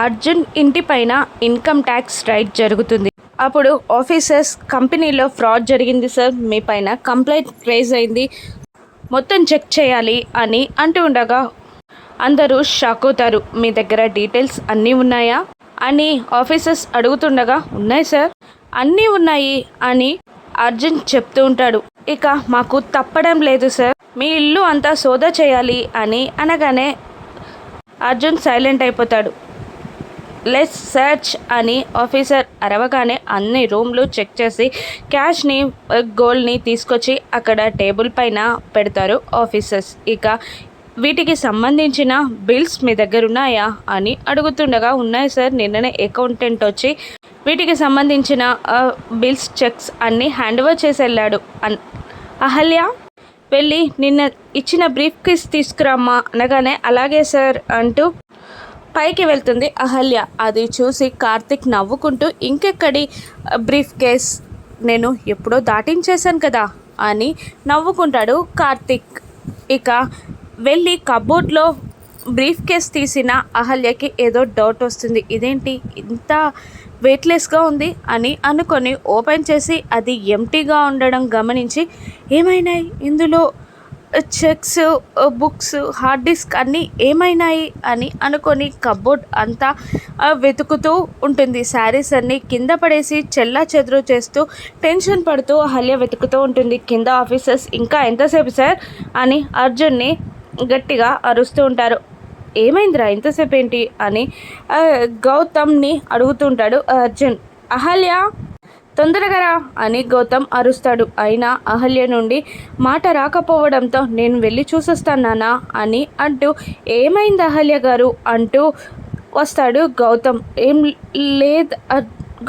అర్జున్ ఇంటి పైన income tax raid జరుగుతుంది. అప్పుడు ఆఫీసర్స్ కంపెనీలో ఫ్రాడ్ జరిగింది సార్. మీ పైన కంప్లైంట్ రేజ్ అయింది. మొత్తం చెక్ చేయాలి అని అంటూ ఉండగా అందరూ షాక్ అవుతారు. మీ దగ్గర డీటెయిల్స్ అన్నీ ఉన్నాయా? అని ఆఫీసర్స్ అడుగుతుండగా ఉన్నాయి సార్. అన్నీ ఉన్నాయి అని అర్జున్ చెప్తూ ఉంటాడు. ఇక మాకు తప్పడం లేదు సార్. మీ ఇల్లు అంతా సోదా చేయాలి అని అనగానే అర్జున్ సైలెంట్ అయిపోతాడు. లెస్ సర్చ్ అని ఆఫీసర్ అరవగానే అన్ని రూమ్లు చెక్ చేసి క్యాష్ని గోల్డ్ని తీసుకొచ్చి అక్కడ టేబుల్ పైన పెడతారు ఆఫీసర్స్. ఇక వీటికి సంబంధించిన బిల్స్ మీ దగ్గర ఉన్నాయా అని అడుగుతుండగా ఉన్నాయి సార్ నిన్ననే అకౌంటెంట్ వచ్చి వీటికి సంబంధించిన బిల్స్ చెక్స్ అన్నీ హ్యాండ్ ఓవర్ చేసి వెళ్ళాడు. అన్ అహల్య వెళ్ళి నిన్న ఇచ్చిన బ్రీఫ్ కేస్ తీసుకురామ్మా అనగానే అలాగే సార్ అంటూ పైకి వెళ్తుంది అహల్య. అది చూసి కార్తిక్ నవ్వుకుంటూ ఇంకెక్కడి బ్రీఫ్ కేస్? నేను ఎప్పుడో దాటించేశాను కదా అని నవ్వుకుంటాడు కార్తిక్. ఇక వెళ్ళి కబోర్డ్లో బ్రీఫ్ కేస్ తీసిన అహల్యకి ఏదో డౌట్ వస్తుంది. ఇదేంటి? ఇంత వెయిట్లెస్గా ఉంది? అని అనుకొని ఓపెన్ చేసి అది ఎంటీగా ఉండడం గమనించి ఏమైనాయి? ఇందులో చెక్స్ బుక్స్ హార్డ్ డిస్క్ అన్నీ ఏమైనాయి అని అనుకొని కబోర్డ్ అంతా వెతుకుతూ ఉంటుంది. శారీస్ అన్నీ కింద పడేసి చెల్లా చెదురు చేస్తూ టెన్షన్ పడుతూ హల్య వెతుకుతూ ఉంటుంది. కింద ఆఫీసర్స్ ఇంకా ఎంతసేపు సార్? అని అర్జున్ని గట్టిగా అరుస్తూ ఉంటారు. ఏమైందిరా? ఇంతసేపు ఏంటి అని గౌతమ్ని అడుగుతుంటాడు అర్జున్. అహల్య తొందరగా రా అని గౌతమ్ అరుస్తాడు. అయినా అహల్య నుండి మాట రాకపోవడంతో నేను వెళ్ళి చూసొస్తానా అని అంటూ ఏమైంది అహల్య గారు? అంటూ వస్తాడు గౌతమ్. ఏం లేదు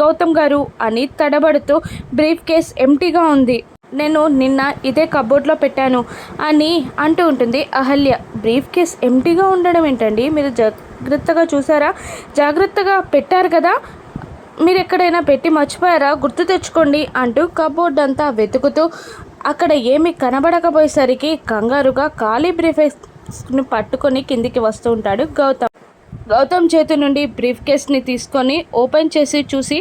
గౌతమ్ గారు అని తడబడుతూ బ్రీఫ్ కేస్ ఎంటీగా ఉంది. నేను నిన్న ఇదే కబోర్డ్లో పెట్టాను అని అంటూ ఉంటుంది అహల్య. బ్రీఫ్ కేస్ ఎంటీగా ఉండడం ఏంటండి? మీరు జాగ్రత్తగా చూసారా? జాగ్రత్తగా పెట్టారు కదా? మీరు ఎక్కడైనా పెట్టి మర్చిపోయారా? గుర్తు తెచ్చుకోండి అంటూ కబోర్డ్ అంతా వెతుకుతూ అక్కడ ఏమి కనబడకపోయేసరికి కంగారుగా ఖాళీ బ్రీఫ్ని పట్టుకొని కిందికి వస్తూ ఉంటాడు గౌతమ్. గౌతమ్ చేతి నుండి బ్రీఫ్ కేస్ని తీసుకొని ఓపెన్ చేసి చూసి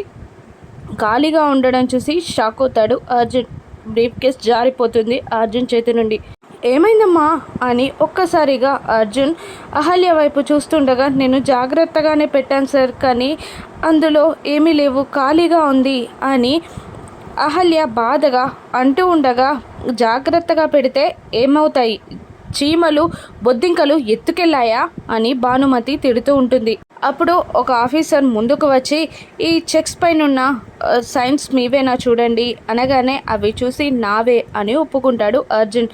ఖాళీగా ఉండడం చూసి షాక్ అవుతాడు. అర్జున్ బ్రీఫ్ కేస్ జారిపోతుంది అర్జున్ చేతి నుండి. ఏమైందమ్మా? అని ఒక్కసారిగా అర్జున్ అహల్య వైపు చూస్తుండగా నేను జాగ్రత్తగానే పెట్టాను సార్ కానీ అందులో ఏమీ లేవు ఖాళీగా ఉంది అని అహల్య బాధగా అంటూ ఉండగా జాగ్రత్తగా పెడితే ఏమవుతాయి? చీమలు బొద్దింకలు ఎత్తుకెళ్ళాయా? అని భానుమతి తిడుతూ ఉంటుంది. అప్పుడు ఒక ఆఫీసర్ ముందుకు వచ్చి ఈ చెక్స్ పైన సైన్స్ మీవేనా చూడండి అనగానే అవి చూసి నావే అని ఒప్పుకుంటాడు అర్జున్.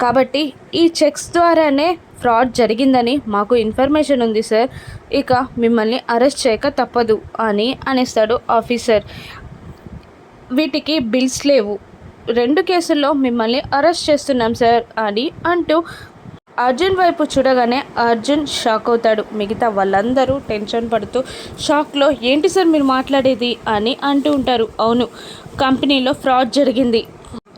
కాబట్టి ఈ చెక్స్ ద్వారానే ఫ్రాడ్ జరిగిందని మాకు ఇన్ఫర్మేషన్ ఉంది సార్. ఇక మిమ్మల్ని అరెస్ట్ చేయక తప్పదు అని అనేస్తాడు ఆఫీసర్. వీటికి బిల్స్ లేవు. రెండు కేసుల్లో మిమ్మల్ని అరెస్ట్ చేస్తున్నాం సార్ అని అంటూ అర్జున్ వైపు చూడగానే అర్జున్ షాక్ అవుతాడు. మిగతా వాళ్ళందరూ టెన్షన్ పడుతూ షాక్లో ఏంటి సార్ మీరు మాట్లాడేది? అని అంటూ ఉంటారు. అవును కంపెనీలో ఫ్రాడ్ జరిగింది.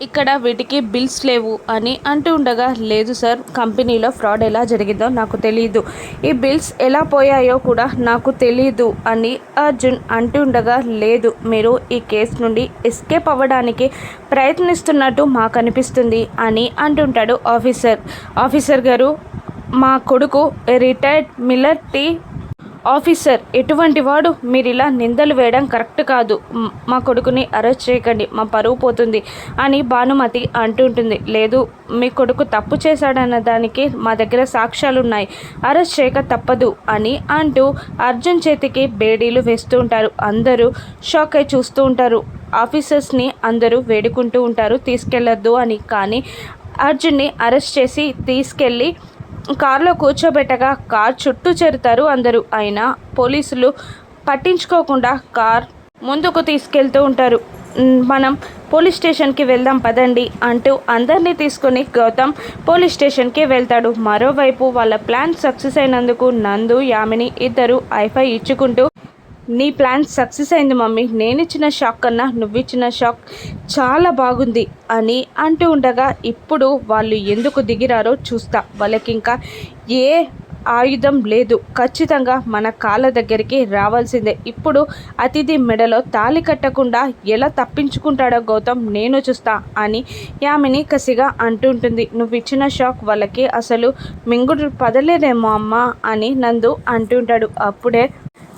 ఇక్కడ వీటికి బిల్స్ లేవు అని అంటూ ఉండగా లేదు సార్ కంపెనీలో ఫ్రాడ్ ఎలా జరిగిందో నాకు తెలియదు ఈ బిల్స్ ఎలా పోయాయో కూడా నాకు తెలియదు అని అర్జున్ అంటూ ఉండగా లేదు మీరు ఈ కేసు నుండి ఎస్కేప్ అవ్వడానికి ప్రయత్నిస్తున్నట్టు మాకు అనిపిస్తుంది అని అంటుంటాడు ఆఫీసర్. ఆఫీసర్ గారు మా కొడుకు రిటైర్డ్ మిల్లర్ టీ ఆఫీసర్ ఎటువంటి వాడు? మీరు ఇలా నిందలు వేయడం కరెక్ట్ కాదు. మా కొడుకుని అరెస్ట్ చేయకండి. మా పరువు పోతుంది అని భానుమతి అంటుంటుంది. లేదు మీ కొడుకు తప్పు చేశాడన్న దానికి మా దగ్గర సాక్ష్యాలు ఉన్నాయి అరెస్ట్ చేయక తప్పదు అని అంటూ అర్జున్ చేతికి బేడీలు వేస్తూ ఉంటారు. అందరూ షాక్ అయి చూస్తూ ఉంటారు. ఆఫీసర్స్ని అందరూ వేడుకుంటూ ఉంటారు. తీసుకెళ్ళొద్దు అని. కానీ అర్జున్ని అరెస్ట్ చేసి తీసుకెళ్ళి కారులో కూర్చోబెట్టగా కార్ చుట్టూ చేరుతారు అందరూ. అయినా పోలీసులు పట్టించుకోకుండా కార్ ముందుకు తీసుకెళ్తూ ఉంటారు. మనం పోలీస్ స్టేషన్కి వెళ్దాం పదండి అంటూ అందరినీ తీసుకొని గౌతమ్ పోలీస్ స్టేషన్కి వెళ్తాడు. మరోవైపు వాళ్ళ ప్లాన్ సక్సెస్ అయినందుకు నందు యామిని ఇద్దరు ఐఫై ఇచ్చుకుంటూ నీ ప్లాన్ సక్సెస్ అయింది మమ్మీ. నేను ఇచ్చిన షాక్ కన్నా నువ్విచ్చిన షాక్ చాలా బాగుంది అని అంటూ ఉండగా ఇప్పుడు వాళ్ళు ఎందుకు దిగిరారో చూస్తా. వాళ్ళకి ఇంకా ఏ ఆయుధం లేదు. ఖచ్చితంగా మన కాళ్ళ దగ్గరికి రావాల్సిందే. ఇప్పుడు అతిథి మెడలో తాళి కట్టకుండా ఎలా తప్పించుకుంటాడో గౌతమ్ నేను చూస్తా అని యామిని కసిగా అంటుంటుంది నువ్వు ఇచ్చిన షాక్ వాళ్ళకి అసలు మింగుడు పదలేదేమో అమ్మ అని నందు అంటుంటాడు అప్పుడే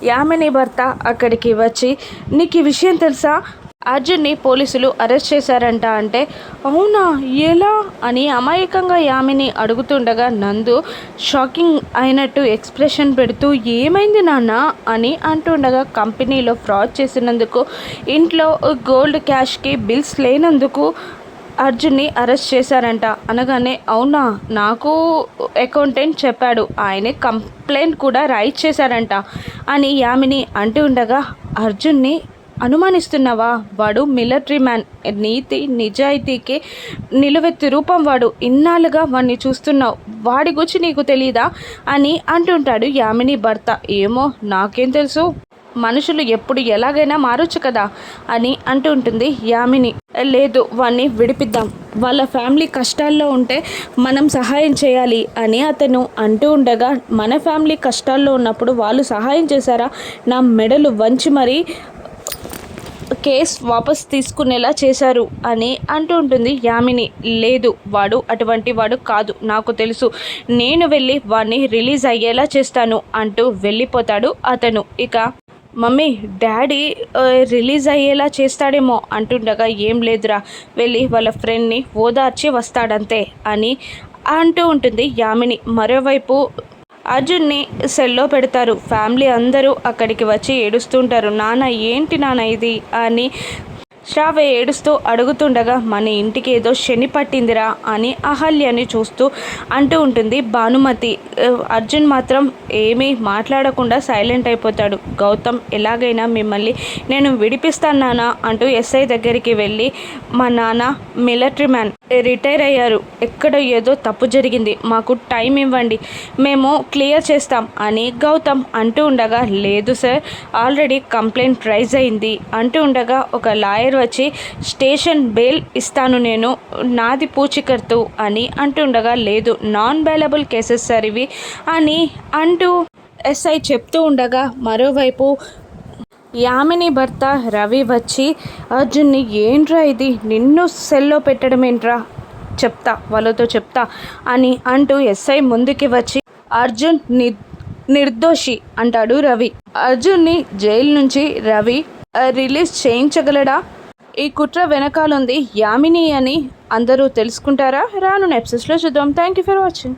యామిని భర్త అక్కడికి వచ్చి నీకు ఈ విషయం తెలుసా? అర్జున్ని పోలీసులు అరెస్ట్ చేశారంట అంటే అవునా? ఎలా? అని అమాయకంగా యామిని అడుగుతుండగా నందు షాకింగ్ అయినట్టు ఎక్స్ప్రెషన్ పెడుతూ ఏమైంది నాన్న? అని అంటుండగా కంపెనీలో ఫ్రాడ్ చేసినందుకు ఇంట్లో గోల్డ్ క్యాష్కి బిల్స్ లేనందుకు అర్జున్ని అరెస్ట్ చేశారంట. అనగానే అవునా? నాకు అకౌంటెంట్ చెప్పాడు. ఆయనే కంప్లైంట్ కూడా రైట్ చేశారంట అని యామిని అంటూ ఉండగా అర్జున్ని అనుమానిస్తున్నావా? వాడు మిలిటరీ మ్యాన్. నీతి నిజాయితీకి నిలువెత్తి రూపం వాడు. ఇన్నాళ్ళుగా వాడిని చూస్తున్నావు. వాడి గురించి నీకు తెలీదా? అని అంటుంటాడు యామిని భర్త. ఏమో నాకేం తెలుసు. మనుషులు ఎప్పుడు ఎలాగైనా మారొచ్చు కదా అని అంటుంటుంది యామిని. లేదు వాణ్ణి విడిపిద్దాం. వాళ్ళ ఫ్యామిలీ కష్టాల్లో ఉంటే మనం సహాయం చేయాలి అని అతను అంటూ ఉండగా మన ఫ్యామిలీ కష్టాల్లో ఉన్నప్పుడు వాళ్ళు సహాయం చేశారా? నా మెడలు వంచి మరీ కేస్ వాపస్ తీసుకునేలా చేశారు అని అంటూ ఉంటుంది యామిని. లేదు వాడు అటువంటి వాడు కాదు నాకు తెలుసు. నేను వెళ్ళి వాడిని రిలీజ్ అయ్యేలా చేస్తాను అంటూ వెళ్ళిపోతాడు అతను. ఇక మమ్మీ డాడీ రిలీజ్ అయ్యేలా చేస్తాడేమో అంటుండగా ఏం లేదురా వెళ్ళి వాళ్ళ ఫ్రెండ్ని ఓదార్చి వస్తాడంతే అని అంటూ ఉంటుంది యామిని. మరోవైపు అర్జున్ని సెల్లో పెడతారు. ఫ్యామిలీ అందరూ అక్కడికి వచ్చి ఏడుస్తుంటారు. నాన్న ఏంటి నాన్న ఇది? అని శ్రావ్య ఏడుస్తూ అడుగుతుండగా మన ఇంటికి ఏదో శని పట్టిందిరా అని అహల్యని చూస్తూ అంటూ ఉంటుంది భానుమతి. అర్జున్ మాత్రం ఏమీ మాట్లాడకుండా సైలెంట్ అయిపోతాడు. గౌతమ్ ఎలాగైనా మిమ్మల్ని నేను విడిపిస్తాను నాన్న అంటూ ఎస్ఐ దగ్గరికి వెళ్ళి మా నాన్న మిలిటరీ మ్యాన్ రిటైర్ అయ్యారు. ఎక్కడ ఏదో తప్పు జరిగింది. మాకు టైం ఇవ్వండి. మేము క్లియర్ చేస్తాం అని గౌతమ్ అంటూ ఉండగా లేదు సార్ ఆల్రెడీ కంప్లైంట్ రైజ్ అయింది అంటూ ఉండగా ఒక లాయర్ వచ్చి స్టేషన్ బెయిల్ ఇస్తాను నేను నాది పూచికర్తు అని అంటుండగా లేదు నాన్ బెయిలబుల్ కేసెస్ సార్ ఇవి అని అంటూ ఎస్ఐ చెప్తూ ఉండగా మరోవైపు యామిని భర్త రవి వచ్చి అర్జున్ని ఏంట్రా ఇది? నిన్ను సెల్లో పెట్టడం ఏంట్రా చెప్తా వాళ్ళతో చెప్తా అని అంటూ ఎస్ఐ ముందుకి వచ్చి అర్జున్ని నిర్దోషి అంటాడు రవి. అర్జున్ని జైలు నుంచి రవి రిలీజ్ చేయించగలడా? ఈ కుట్ర వెనకాలంది యామిని అని అందరూ తెలుసుకుంటారా? రాను నెప్సెస్లో చూద్దాం. Thank you for watching